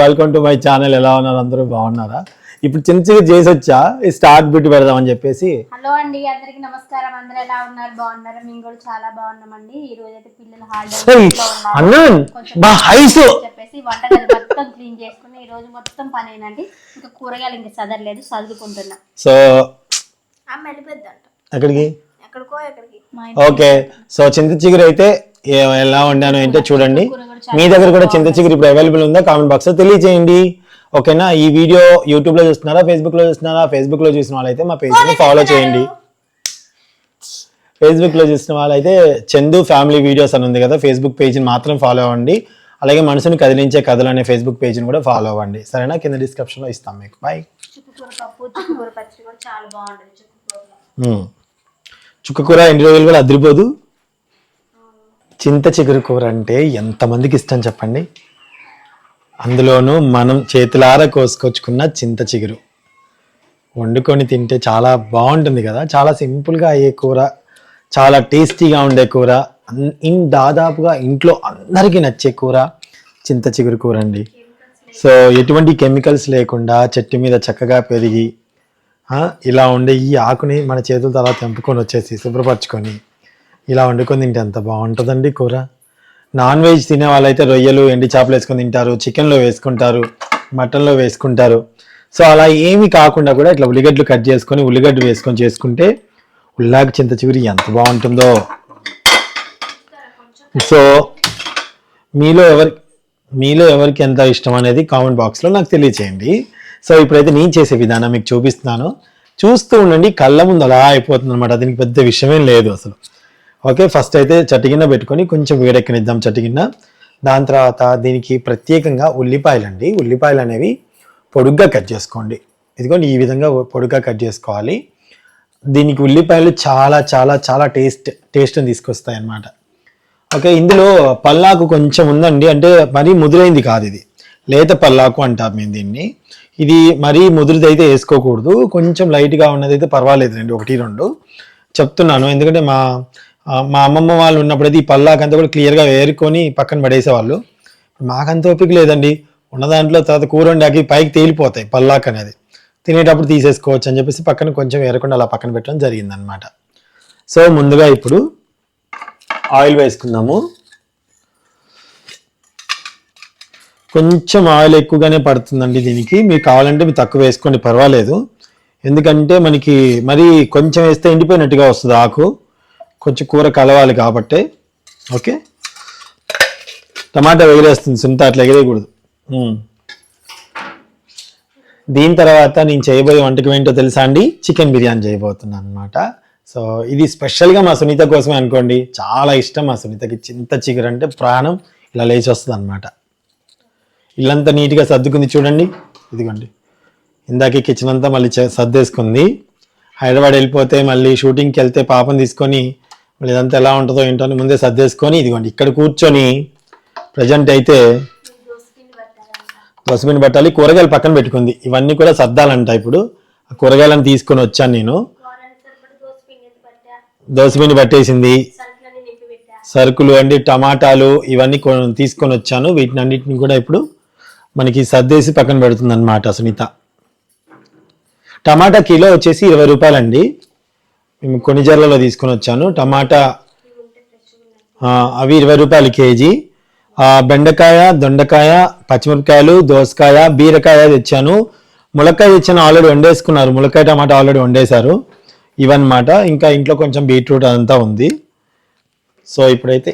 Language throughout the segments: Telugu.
వెల్కమ్ టు మై ఛానల్ ఎలా ఉన్నారు? అందరూ బాగున్నారా? ఇప్పుడు చిన్న చిన్న చేసి వచ్చా? ఈ స్టార్ట్ బిట్ పెడదామని చెప్పేసి. హలో అండి అందరికి నమస్కారం. అందరూ ఎలా ఉన్నారు? బాగున్నారా? మేము కూడా చాలా బాగున్నామండి. ఈ రోజు అయితే పిల్లలు అన్నా బా హైస్ చెప్పేసి వంటగది మొత్తం క్లీన్ చేసుకుని ఈ రోజు మొత్తం పని ఏంటంటే ఇంకా కూరగాయలు ఇంకా చదరలేదు చదువుకుంటున్నా సో అమ్మ వెళ్ళిపోద్దంట ఎక్కడికి? ఎక్కడికో ఓకే సో చింత చిగురు అయితే ఎలా వండాను ఏంటో చూడండి. మీ దగ్గర కూడా చింత చిగురు ఇప్పుడు అవైలబుల్ ఉందా? కామెంట్ బాక్స్లో తెలియజేయండి ఓకేనా ఈ వీడియో యూట్యూబ్లో చూస్తున్నారా? ఫేస్బుక్లో చూస్తున్నారా? ఫేస్బుక్లో చూసిన వాళ్ళైతే మా పేజ్ని ఫాలో చేయండి. ఫేస్బుక్లో చూసిన వాళ్ళైతే చందు ఫ్యామిలీ వీడియోస్ అని ఉంది కదా ఫేస్బుక్ పేజ్ని మాత్రం ఫాలో అవ్వండి. అలాగే మనసుని కదిలించే కథలు అనే ఫేస్బుక్ పేజ్ని కూడా ఫాలో అవ్వండి. సరేనా? కింద డిస్క్రిప్షన్లో ఇస్తాం మీకు. బాయ్ చుక్కకూర ఎన్ని రోజులు కూడా అదిరిపోదు. చింత చిగురు కూర అంటే ఎంతమందికి ఇష్టం చెప్పండి? అందులోనూ మనం చేతులారా కోసుకొచ్చుకున్న చింత చిగురు. వండుకొని తింటే చాలా బాగుంటుంది కదా? చాలా సింపుల్గా అయ్యే కూర చాలా టేస్టీగా ఉండే కూర అన్- ఇన్ దాదాపుగా ఇంట్లో అందరికీ నచ్చే కూర చింత చిగురు కూర అండి. సో ఎటువంటి కెమికల్స్ లేకుండా చెట్టు మీద చక్కగా పెరిగి ఇలా ఉండే ఈ ఆకుని మన చేతులతో తర్వాత తెంపుకొని వచ్చేసి శుభ్రపరచుకొని ఇలా వండుకొని తింటే ఎంత బాగుంటుందండి కూర. నాన్ వెజ్ తినే వాళ్ళైతే రొయ్యలు ఎండి చేపలు వేసుకొని తింటారు చికెన్లో వేసుకుంటారు మటన్లో వేసుకుంటారు. సో అలా ఏమి కాకుండా కూడా ఇట్లా ఉల్లిగడ్డలు కట్ చేసుకొని ఉల్లిగడ్డ వేసుకొని చేసుకుంటే ఉల్లాగ చింత చిగురి ఎంత బాగుంటుందో. సో మీలో ఎవరి మీలో ఎవరికి ఎంత ఇష్టం అనేది కామెంట్ బాక్స్లో నాకు తెలియచేయండి. సో ఇప్పుడైతే నేను చేసే విధానం మీకు చూపిస్తున్నాను. చూస్తూ ఉండండి కళ్ళ ముందు అలా అయిపోతుంది అనమాట దీనికి పెద్ద విషయమేం లేదు అసలు. ఓకే ఫస్ట్ అయితే చటిగిన్న పెట్టుకొని కొంచెం వేడెక్కనిద్దాం చటిగిన్న దాని తర్వాత దీనికి ప్రత్యేకంగా ఉల్లిపాయలు అండి ఉల్లిపాయలు అనేవి పొడుగ్గా కట్ చేసుకోండి. ఇదిగోండి ఈ విధంగా పొడుగ్గా కట్ చేసుకోవాలి. దీనికి ఉల్లిపాయలు చాలా చాలా చాలా టేస్ట్ టేస్ట్ని తీసుకొస్తాయి అన్నమాట ఓకే ఇందులో పల్లాకు కొంచెం ఉందండి. అంటే మరీ ముదురైంది కాదు ఇది. లేత పల్లాకు అంటాం మేము దీన్ని. ఇది మరీ ముదురుది అయితే వేసుకోకూడదు. కొంచెం లైట్గా ఉన్నది అయితే పర్వాలేదు రండి ఒకటి రెండు. చెప్తున్నాను ఎందుకంటే మా మా అమ్మమ్మ వాళ్ళు ఉన్నప్పుడైతే ఈ పల్లాకంతా కూడా క్లియర్గా ఏరుకొని పక్కన పడేసేవాళ్ళు. మాకంత ఓపిక లేదండి. ఉన్న దాంట్లో తర్వాత కూర వండాకి పైకి తేలిపోతాయి పల్లాక్ అనేది. తినేటప్పుడు తీసేసుకోవచ్చు అని చెప్పేసి పక్కన కొంచెం ఏరకుండా అలా పక్కన పెట్టడం జరిగిందనమాట సో ముందుగా ఇప్పుడు ఆయిల్ వేసుకుందాము. కొంచెం ఆయిల్ ఎక్కువగానే పడుతుందండి దీనికి. మీకు కావాలంటే మీరు తక్కువ వేసుకోండి పర్వాలేదు. ఎందుకంటే మనకి మరి కొంచెం వేస్తే ఎండిపోయినట్టుగా వస్తుంది ఆకు. కొంచెం కూర కలవాలి కాబట్టి ఓకే? టమాటా ఎగిరేస్తుంది సుంత అట్లా ఎగిరేయకూడదు. దీని తర్వాత నేను చేయబోయే వంటకం ఏంటో తెలుసా అండి? చికెన్ బిర్యానీ చేయబోతున్నాను అనమాట సో ఇది స్పెషల్గా మా సునీత కోసమే అనుకోండి. చాలా ఇష్టం మా సునీతకి. చింత చిగురు అంటే ప్రాణం. ఇలా లేచి వస్తుంది అనమాట ఇల్లంతా నీట్గా సర్దుకుంది చూడండి. ఇదిగోండి. ఇందాకే కిచెన్ అంతా మళ్ళీ సర్దేసుకుంది. హైదరాబాద్ వెళ్ళిపోతే మళ్ళీ షూటింగ్కి వెళ్తే పాపం తీసుకొని మళ్ళీ ఇదంతా ఎలా ఉంటుందో ఏంటో అని ముందే సర్దేసుకొని ఇదిగోండి ఇక్కడ కూర్చొని ప్రజెంట్ అయితే దోసపిండి పట్టాలి కూరగాయలు పక్కన పెట్టుకుంది. ఇవన్నీ కూడా సర్దాలంట ఇప్పుడు. ఆ కూరగాయలను తీసుకొని వచ్చాను నేను. దోసపిండి పట్టేసింది. సరుకులు అండి టమాటాలు ఇవన్నీ కొ- తీసుకొని వచ్చాను. వీటిని అన్నిటిని కూడా ఇప్పుడు మనకి సర్దేసి పక్కన పెడుతుంది అనమాట సునీత. టమాటా కిలో వచ్చేసి ఇరవై రూపాయలండి. మేము కొన్ని జర్లలో తీసుకొని వచ్చాను. టమాటా అవి ఇరవై రూపాయలు కేజీ. బెండకాయ దొండకాయ పచ్చిమిరపకాయలు దోసకాయ బీరకాయ తెచ్చాను. ములక్కాయ తెచ్చాను ఆల్రెడీ వండేసుకున్నారు. ములక్కాయ టమాటా ఆల్రెడీ వండేశారు. ఇవన్నమాట. ఇంకా ఇంట్లో కొంచెం బీట్రూట్ అదంతా ఉంది. సో ఇప్పుడైతే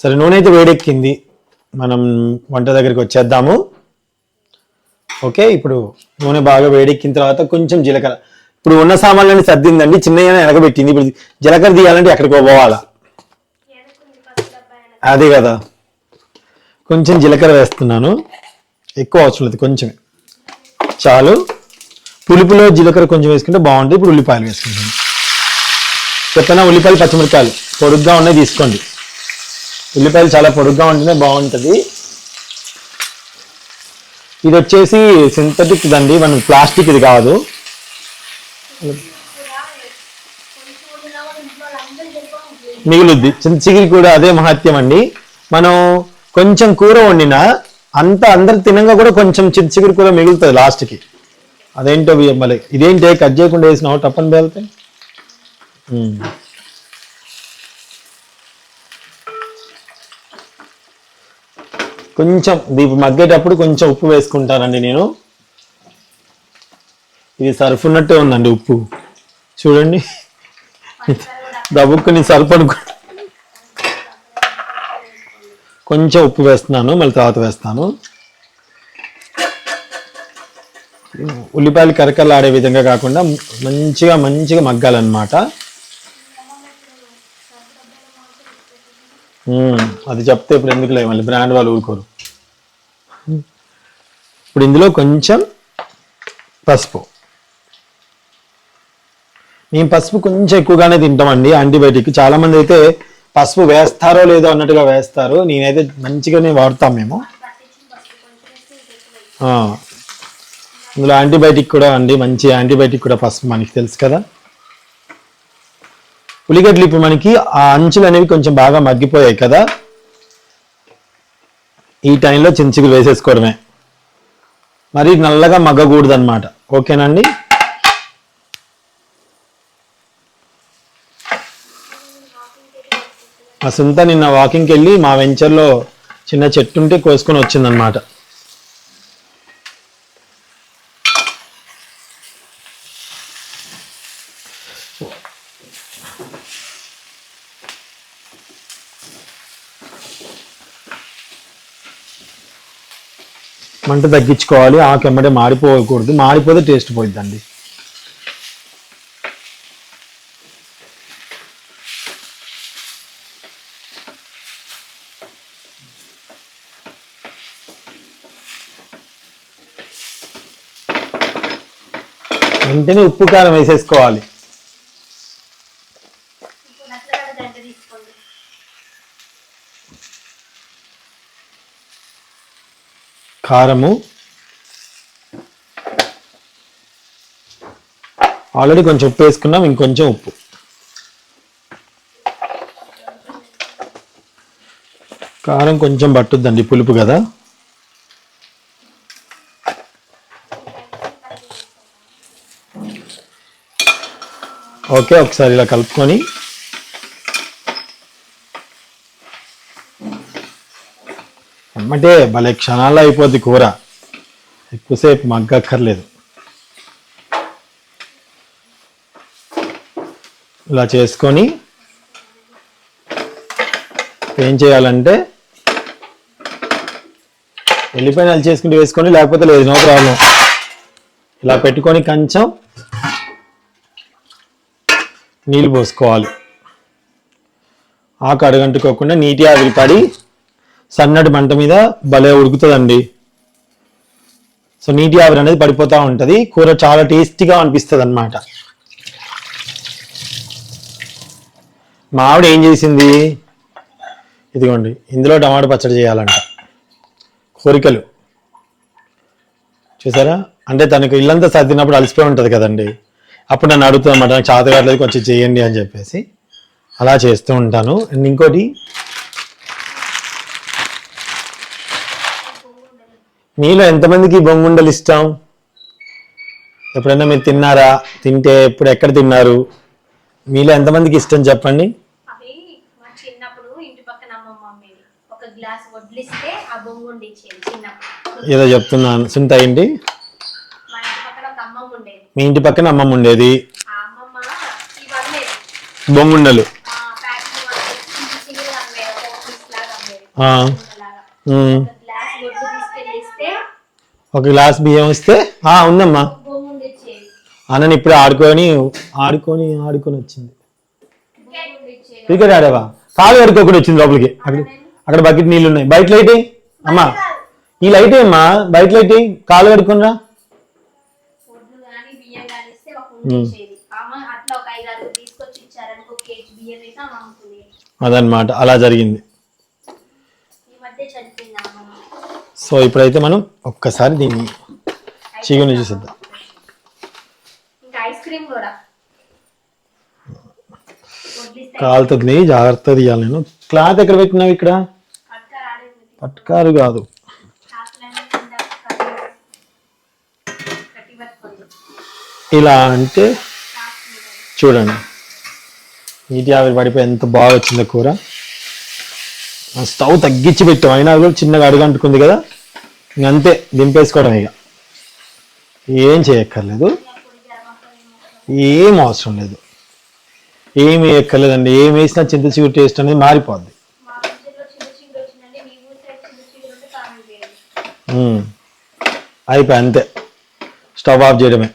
సరే నూనె అయితే వేడెక్కింది. మనం వంట దగ్గరికి వచ్చేద్దాము. ఓకే ఇప్పుడు నూనె బాగా వేడెక్కిన తర్వాత కొంచెం జీలకర్ర. ఇప్పుడు ఉన్న సామాన్లన్నీ సర్దిందండి చిన్నగా వెనకబెట్టింది ఇప్పుడు జీలకర్ర తీయాలంటే ఎక్కడికో పోవాలా? అదే కదా. కొంచెం జీలకర్ర వేస్తున్నాను. ఎక్కువ అవసరం లేదు కొంచెమే. చాలు. పులుపులో జీలకర్ర కొంచెం వేసుకుంటే బాగుంటుంది. ఇప్పుడు ఉల్లిపాయలు వేసుకుంటాను. చెప్పిన ఉల్లిపాయలు పచ్చిమిరపాయలు పొడుగ్గా ఉన్నాయి తీసుకోండి. ఉల్లిపాయలు చాలా పొడుగ్గా ఉంటేనే బాగుంటుంది. ఇది వచ్చేసి సింథటిక్ దండి మనం ప్లాస్టిక్ ఇది కాదు. మిగులుద్ది. చిన్న కూడా అదే మహత్యం అండి. మనం కొంచెం కూర వండినా అంత అందరు తినంగా కూడా కొంచెం చిన్న చిగురు కూర మిగులుతుంది లాస్ట్కి. అదేంటో మళ్ళీ ఇదేంటి? కట్ చేయకుండా వేసినావు? టప్పని పేలితే కొంచెం దీపు మగ్గేటప్పుడు కొంచెం ఉప్పు వేసుకుంటానండి నేను. ఇది సర్ఫ్ ఉన్నట్టే ఉందండి ఉప్పు. చూడండి. దబుక్కుని సర్ఫ్ అనుకో కొంచెం ఉప్పు వేస్తున్నాను మళ్ళీ తర్వాత వేస్తాను. ఉల్లిపాయలు కరకలాడే విధంగా కాకుండా మంచిగా మంచిగా మగ్గాలన్నమాట. అది చెప్తే ఇప్పుడు ఎందుకులే? మళ్ళీ బ్రాండ్ వాళ్ళు ఊరుకోరు. ఇప్పుడు ఇందులో కొంచెం పసుపు. మేము పసుపు కొంచెం ఎక్కువగానే తింటామండి యాంటీబయాటిక్. చాలా మంది అయితే పసుపు వేస్తారో లేదో అన్నట్టుగా వేస్తారు. నేనైతే మంచిగానే వాడతాం మేము. ఇందులో యాంటీబయాటిక్ కూడా అండి మంచి యాంటీబయాటిక్ కూడా పసుపు మనకి తెలుసు కదా. ఉల్లిగడ్డలు ఇప్పుడు మనకి ఆ అంచులు అనేవి కొంచెం బాగా మగ్గిపోయాయి కదా. ఈ టైంలో చించుకులు వేసేసుకోవడమే. మరి నల్లగా మగ్గకూడదు అనమాట ఓకేనండి? మా సుంత నిన్న వాకింగ్కి వెళ్ళి మా వెంచర్లో చిన్న చెట్టు ఉంటే కోసుకొని వచ్చిందనమాట మంట తగ్గించుకోవాలి ఆకు ఎమ్మటే మాడిపోకూడదు. మాడిపోతే టేస్ట్ పోయిద్దండి. వెంటనే ఉప్పు కారం వేసేసుకోవాలి. కారము. ఆల్రెడీ కొంచెం ఉప్పు వేసుకున్నాం ఇంకొంచెం ఉప్పు. కారం కొంచెం పట్టుద్దండి పులుపు కదా. ఓకే ఒకసారి ఇలా కలుపుకొని ఎమ్మటే భలే క్షణాల్లో అయిపోద్ది కూర. ఎక్కువసేపు మగ్గక్కర్లేదు. ఇలా చేసుకొని ఏం చేయాలంటే వెళ్ళిపోయిన చేసుకుంటూ వేసుకొని లేకపోతే లేదు నో ప్రాబ్లం. ఇలా పెట్టుకొని కొంచెం నీళ్ళు పోసుకోవాలి. ఆకు అడగంటుకోకుండా నీటి ఆవిరి పడి సన్నటి మంట మీద భలే ఉడుకుతుందండి. సో నీటి ఆవిరి అనేది పడిపోతూ ఉంటుంది. కూర చాలా టేస్టీగా అనిపిస్తుంది అనమాట మా ఆవిడ ఏం చేసింది? ఇదిగోండి ఇందులో టమాటా పచ్చడి చేయాలంట. కోరికలు. చూసారా? అంటే తనకు ఇల్లంతా సర్దినప్పుడు అలసిపోయి ఉంటుంది కదండి. అప్పుడు నన్ను అడుగుతుందన్నమాట నాకు చేత కావట్లేదు కొంచెం చేయండి అని చెప్పేసి. అలా చేస్తూ ఉంటాను. అండ్ ఇంకోటి మీలో ఎంతమందికి బొంగుండలు ఇష్టం? ఎప్పుడైనా మీరు తిన్నారా? తింటే ఎప్పుడు ఎక్కడ తిన్నారు? మీలో ఎంతమందికి ఇష్టం చెప్పండి. ఏదో చెప్తున్నాను. సుంత ఏంటి? మా ఇంటి పక్కన అమ్మమ్మ ఉండేది. మీ ఒక గ్లాస్ బియ్యం ఇస్తే ఆ ఉందమ్మా. అన్నని ఇప్పుడు ఆడుకొని ఆడుకొని ఆడుకొని వచ్చింది. క్రికెట్ ఆడేవా? కాలు కడుక్కోకుండా వచ్చింది లోపలికి. అక్కడ అక్కడ బకెట్ నీళ్ళు ఉన్నాయి. బయట లైట్ అమ్మా ఈ లైట్ ఏమ్మా? బయట లైట్ కాలు కడుక్కున్నా అదనమాట అలా జరిగింది కానీ ఇస్తే ఒక ఉండి ఇచ్చేది అమ్మ అట్లా ఒక ఐదు ఆరు తీసుకొచ్చి ఇచ్చారని ఒక కేజీ బియ్యం వేసి అమ్మ అమ్ముతుంది అదనమాట అలా జరిగింది ఈ మధ్య చనిపోయింది ఆ అమ్మమ్మ సో ఇప్పుడైతే మనం ఒక్కసారి దీన్ని చికెన్ చూసేద్దాం. ఇంకా ఐస్ క్రీమ్ కూడా. వడ్లిస్తే కాలుతుంది జాగ్రత్త తీయాలి నేను. క్లాత్ ఎక్కడ పెట్టినావు ఇక్కడ? పట్కారు కాదు. కింద ఇలా అంటే. చూడండి. నీటి ఆవిరి పడిపోయి ఎంత బాగా వచ్చిందో కూర. స్టవ్ తగ్గించి పెట్టాం. అయినా కూడా చిన్నగా అడుగంటుకుంది కదా. ఇంక అంతే దింపేసుకోవడం ఇక. ఏం చేయక్కర్లేదు. ఏం అవసరం లేదు. ఏమి వేయక్కర్లేదండి ఏం వేసినా చింత చిగురు టేస్ట్ అనేది మారిపోద్ది. అయిపోయి అంతే. స్టవ్ ఆఫ్ చేయడమే.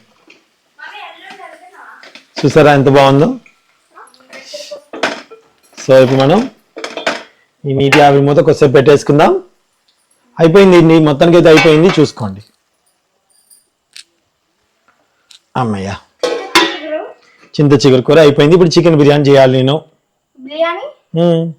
చూసారా ఎంత బాగుందో? సో ఇప్పుడు మనం ఈ నీటి ఆవిరి మూత కొద్దిసేపు పెట్టేసుకుందాం. అయిపోయింది నీ మొత్తానికి అయితే అయిపోయింది చూసుకోండి. అమ్మయ్య. చింత చిగురు కూర అయిపోయింది. ఇప్పుడు చికెన్ బిర్యానీ చేయాలి నేను. బిర్యానీ.